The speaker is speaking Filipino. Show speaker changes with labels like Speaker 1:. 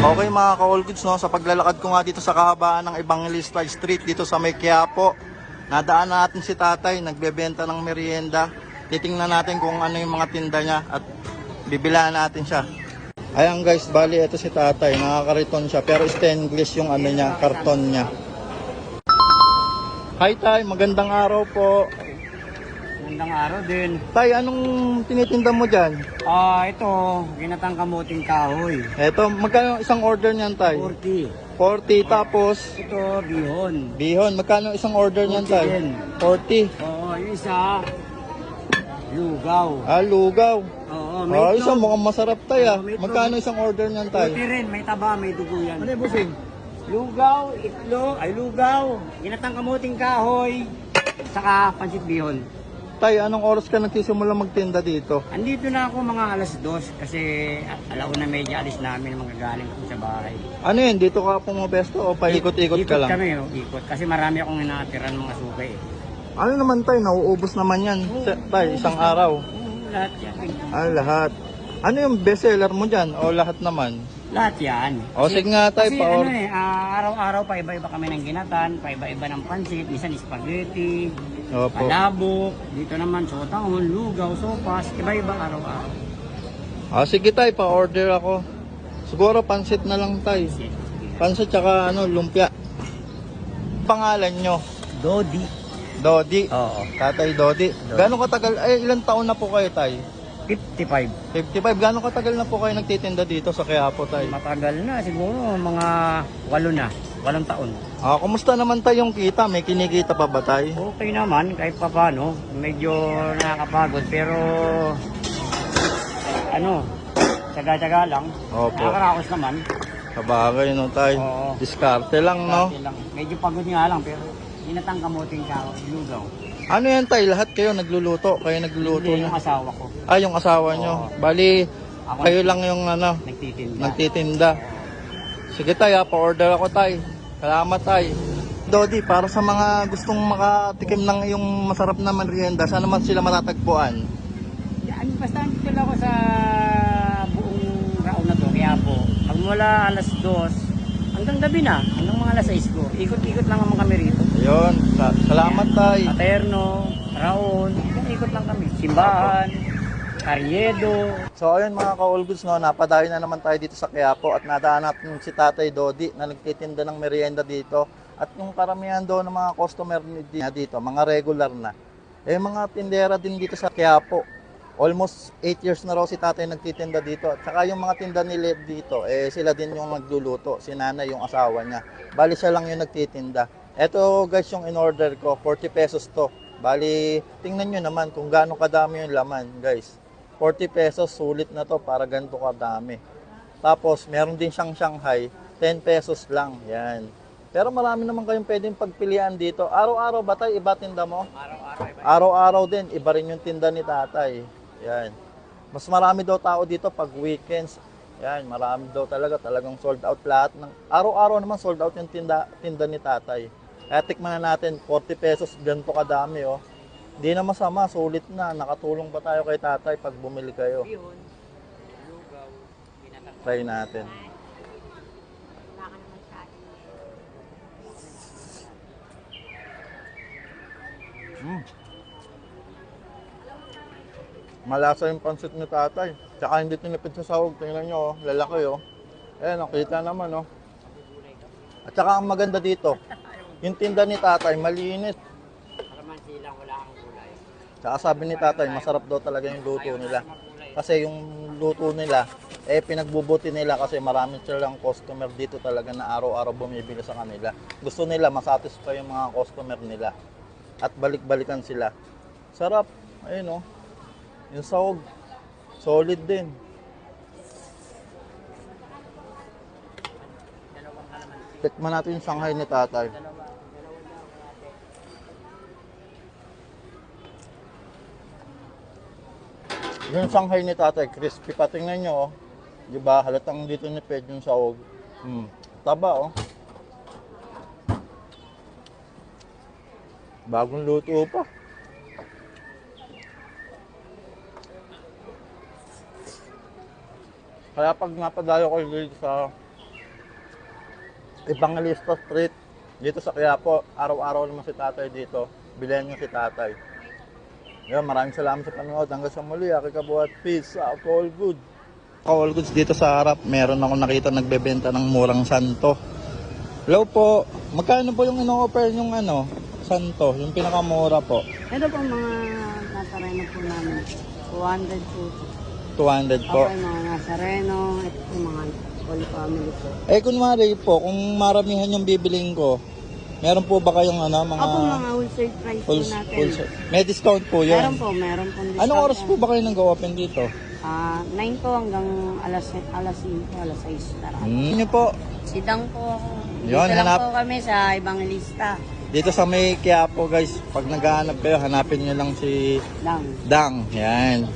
Speaker 1: Okay mga ka-all goods, no? sa paglalakad ko nga dito sa kahabaan ng Evangelista Street dito sa May Quiapo, nadaan natin si tatay, nagbebenta ng merienda. Titingnan natin kung ano yung mga tinda niya at bibilaan natin siya. Ayan guys, bali ito si tatay, nakakariton siya pero stainless yung ano niya, karton niya. Hi tay, magandang araw po.
Speaker 2: Magandang araw din.
Speaker 1: Tay, anong tinitinda mo dyan?
Speaker 2: Ah, ito, ginatang kamuting kahoy.
Speaker 1: Eto, magkano isang order niyan tay?
Speaker 2: 40.
Speaker 1: 40 tapos
Speaker 2: Ito, bihon.
Speaker 1: bihon, magkano isang order niyan tay?
Speaker 2: 40 din.
Speaker 1: 40.
Speaker 2: Oo, yung isa, lugaw.
Speaker 1: Ah, lugaw.
Speaker 2: Oo,
Speaker 1: Ah,
Speaker 2: may
Speaker 1: isa
Speaker 2: itlog.
Speaker 1: mukhang masarap tay ah.
Speaker 2: Oh, may itlog.
Speaker 1: Magkano isang order niyan tay?
Speaker 2: 40 rin, may taba, may dugo yan.
Speaker 1: Ano yung busing?
Speaker 2: Lugaw, itlog, ay lugaw, ginatang kamuting kahoy, saka pansit bihon.
Speaker 1: Tay, anong oras ka nagsisimula magtinda dito?
Speaker 2: Andito na ako mga alas dos kasi alauna medyo alis namin magagaling ko sa bahay.
Speaker 1: Ano yun, dito ka pumapesto o paikot-ikot ka lang?
Speaker 2: kami, oh, ikot. Kasi marami akong inatiran mga sukay. eh.
Speaker 1: Ano naman tay, nauubos naman yan. Sa- Tay, isang araw.
Speaker 2: Oo, lahat yan.
Speaker 1: Ah, lahat. Ano yung bestseller mo dyan o lahat naman?
Speaker 2: Lahat yan.
Speaker 1: O sige nga tay,
Speaker 2: Kasi ano eh, ah, araw-araw pa iba-iba kami ng ginatan, pa iba-iba ng pansit, minsan spaghetti,
Speaker 1: Opo.
Speaker 2: palabok, dito naman sotahon, lugaw, sopas, iba-iba araw-araw.
Speaker 1: Ah, sige tay, pa-order ako. Siguro pansit na lang tay. Pansit tsaka ano, lumpia. Pangalan nyo?
Speaker 2: Dodi.
Speaker 1: Dodi.
Speaker 2: Oo.
Speaker 1: Tatay Dodi. Gano'ng katagal, ay ilang taon na po kayo tay?
Speaker 2: 55.
Speaker 1: 55. Gano'ng katagal na po kayo nagtitinda dito sa Quiapo tay?
Speaker 2: Matagal na, siguro mga walo na, walong taon.
Speaker 1: Ah, kumusta naman tay yung kita? May kinikita pa ba tay?
Speaker 2: Okay naman, kahit pa paano, medyo nakakapagod, pero ano, tsaga-tsaga lang.
Speaker 1: Opo.
Speaker 2: Nakakarakos naman.
Speaker 1: Sabagay no tay.
Speaker 2: Oo.
Speaker 1: Diskarte lang no.
Speaker 2: Dati lang. Medyo pagod nga lang, pero inatang kamuting kao, lugaw.
Speaker 1: Ano yan tay? Lahat kayo nagluluto? Kayo nagluluto
Speaker 2: Hindi yung asawa ko,
Speaker 1: Ah, yung asawa nyo. Bali,
Speaker 2: Ako-
Speaker 1: kayo lang yung ano,
Speaker 2: nagtitinda.
Speaker 1: nagtitinda. Sige tay, ah, pa-order ako tay. Salamat tay. Dodi, para sa mga gustong makatikim ng yung masarap na merienda, saan naman sila matatagpuan?
Speaker 2: Yan, basta dito lang ako sa buong raon na to, kaya po, magmula alas 2 hanggang gabi na, hanggang mga alas 6 ko, ikot-ikot lang naman kami rito.
Speaker 1: Ayun, sa- salamat tay.
Speaker 2: Paterno, Raon, ikot lang kami. Simbahan, Carriedo.
Speaker 1: So ayun mga ka-all goods, no, napadayo na naman tayo dito sa Quiapo at nadaan natin si Tatay Dodi na nagtitinda ng merienda dito. At yung karamihan daw ng mga customer niya dito, mga regular na. Eh mga tindera din dito sa Quiapo. Almost 8 years na raw si tatay nagtitinda dito. At saka yung mga tinda nila dito, eh sila din yung nagluluto. Si nanay yung asawa niya. Bali siya lang yung nagtitinda. Eto guys yung in-order ko, 40 pesos to. Bali, tingnan nyo naman kung gaano kadami yung laman guys. 40 pesos, sulit na to para ganito kadami. Tapos, meron din siyang Shanghai, 10 pesos lang. Yan. Pero marami naman kayong pwedeng pagpilian dito. Araw-araw ba tayo iba tinda mo?
Speaker 2: Araw-araw.
Speaker 1: Araw-araw din, iba rin yung tinda ni tatay. Yan. Mas marami daw tao dito pag weekends. Yan, marami daw talaga, talagang sold out lahat. ng Araw-araw naman sold out yung tinda, tinda ni tatay. Kaya tikman na natin, 40 pesos, ganito kadami oh. Hindi na masama, sulit na. Nakatulong pa tayo kay tatay pag bumili kayo.
Speaker 2: Yun.
Speaker 1: Try natin. Mm. Malasa yung pansit ni tatay. Tsaka hindi tinipid sa sahog. Tingnan nyo, oh. lalaki oh. Eh, nakita naman oh. At saka ang maganda dito, yung tinda ni tatay, malinis.
Speaker 2: Para man silang wala kang gulay.
Speaker 1: Tsaka sabi ni tatay, masarap daw talaga yung luto nila. Kasi yung luto nila, eh pinagbubuti nila kasi marami silang customer dito talaga na araw-araw bumibili sa kanila. Gusto nila masatisfy yung mga customer nila. At balik-balikan sila. Sarap. Ayun oh. Yung sahog. Solid din. Tikman natin yung Shanghai ni tatay. Yung Shanghai ni tatay, crispy pa. Tingnan nyo, oh. Di ba? Halatang dito ni Ped yung sahog. Hmm. Taba, oh. Bagong luto pa. Kaya pag napadayo ko dito sa Evangelista Street. Dito sa Quiapo, araw-araw naman si tatay dito. Bilhan niyo si tatay. Yan, maraming salamat sa panonood. Hanggang sa muli, aking kabuhat. Peace out, all good. All goods dito sa harap. Meron ako nakita nagbebenta ng murang santo. Hello po. Magkano po yung ino-offer yung ano? Santo, yung pinakamura po.
Speaker 3: Ito po mga nasareno po namin. 200 po.
Speaker 1: 200 po.
Speaker 3: Okay, mga nasareno. Ito po mga whole family po.
Speaker 1: Eh, kunwari po, kung maramihan yung bibiling ko, meron po ba kayong ano, mga...
Speaker 3: Ako mga wholesale price po natin.
Speaker 1: full, may discount po yun.
Speaker 3: Meron po, meron po discount.
Speaker 1: Anong oras po ba kayo nag-open dito?
Speaker 3: Ah, 9 po hanggang alas alas 5, alas 6 tara.
Speaker 1: Hmm, yun po.
Speaker 3: Sidang po ako. Dito
Speaker 1: Yun,
Speaker 3: lang
Speaker 1: hanap-
Speaker 3: po kami sa ibang lista.
Speaker 1: Dito sa may Quiapo guys, pag naghahanap kayo, hanapin nyo lang si
Speaker 3: Lang.
Speaker 1: Dang. Yan.